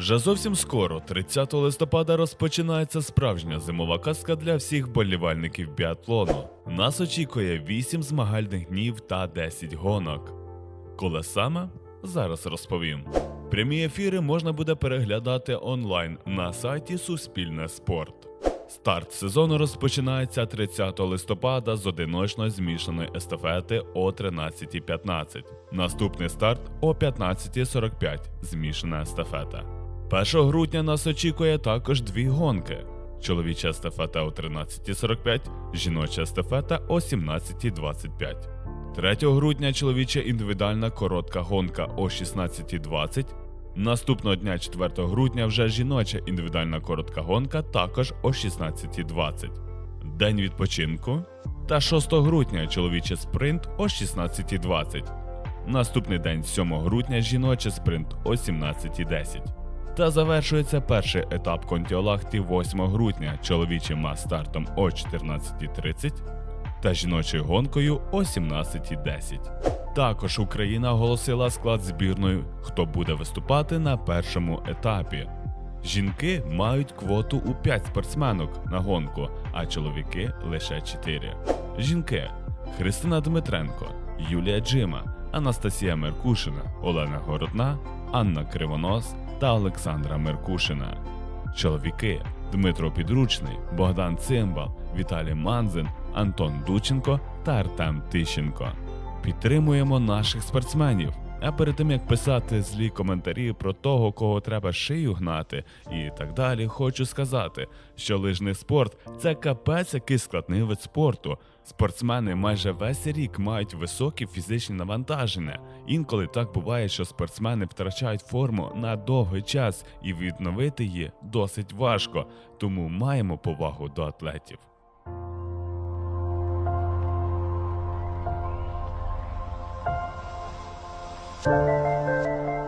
Вже зовсім скоро, 30 листопада, розпочинається справжня зимова казка для всіх болівальників біатлону. Нас очікує 8 змагальних днів та 10 гонок. Коли саме? Зараз розповім. Прямі ефіри можна буде переглядати онлайн на сайті Суспільне спорт. Старт сезону розпочинається 30 листопада з одиночної змішаної естафети о 13.15. Наступний старт о 15.45 змішана естафета. 1 грудня нас очікує також дві гонки: чоловіча естафета о 13.45, жіноча естафета о 17.25. 3 грудня чоловіча індивідуальна коротка гонка о 16.20. Наступного дня 4 грудня вже жіноча індивідуальна коротка гонка також о 16.20. День відпочинку. Та 6 грудня чоловічий спринт о 16.20. Наступний день 7 грудня жіночий спринт о 17.10. Та завершується перший етап Контіолахті 8 грудня чоловічим мас-стартом о 14.30 та жіночою гонкою о 17.10. Також Україна оголосила склад збірної, хто буде виступати на першому етапі. Жінки мають квоту у 5 спортсменок на гонку, а чоловіки лише 4. Жінки Христина Дмитренко, Юлія Джима, Анастасія Меркушина, Олена Городна, Анна Кривонос та Олександра Меркушина. Чоловіки Дмитро Підручний, Богдан Цимбал, Віталій Манзин, Антон Дученко та Артем Тищенко. Підтримуємо наших спортсменів. А перед тим як писати злі коментарі про того, кого треба шию гнати, і так далі, хочу сказати, що лижний спорт це капець який складний вид спорту. Спортсмени майже весь рік мають високі фізичні навантаження. Інколи так буває, що спортсмени втрачають форму на довгий час, і відновити її досить важко. Тому маємо повагу до атлетів. 嗯。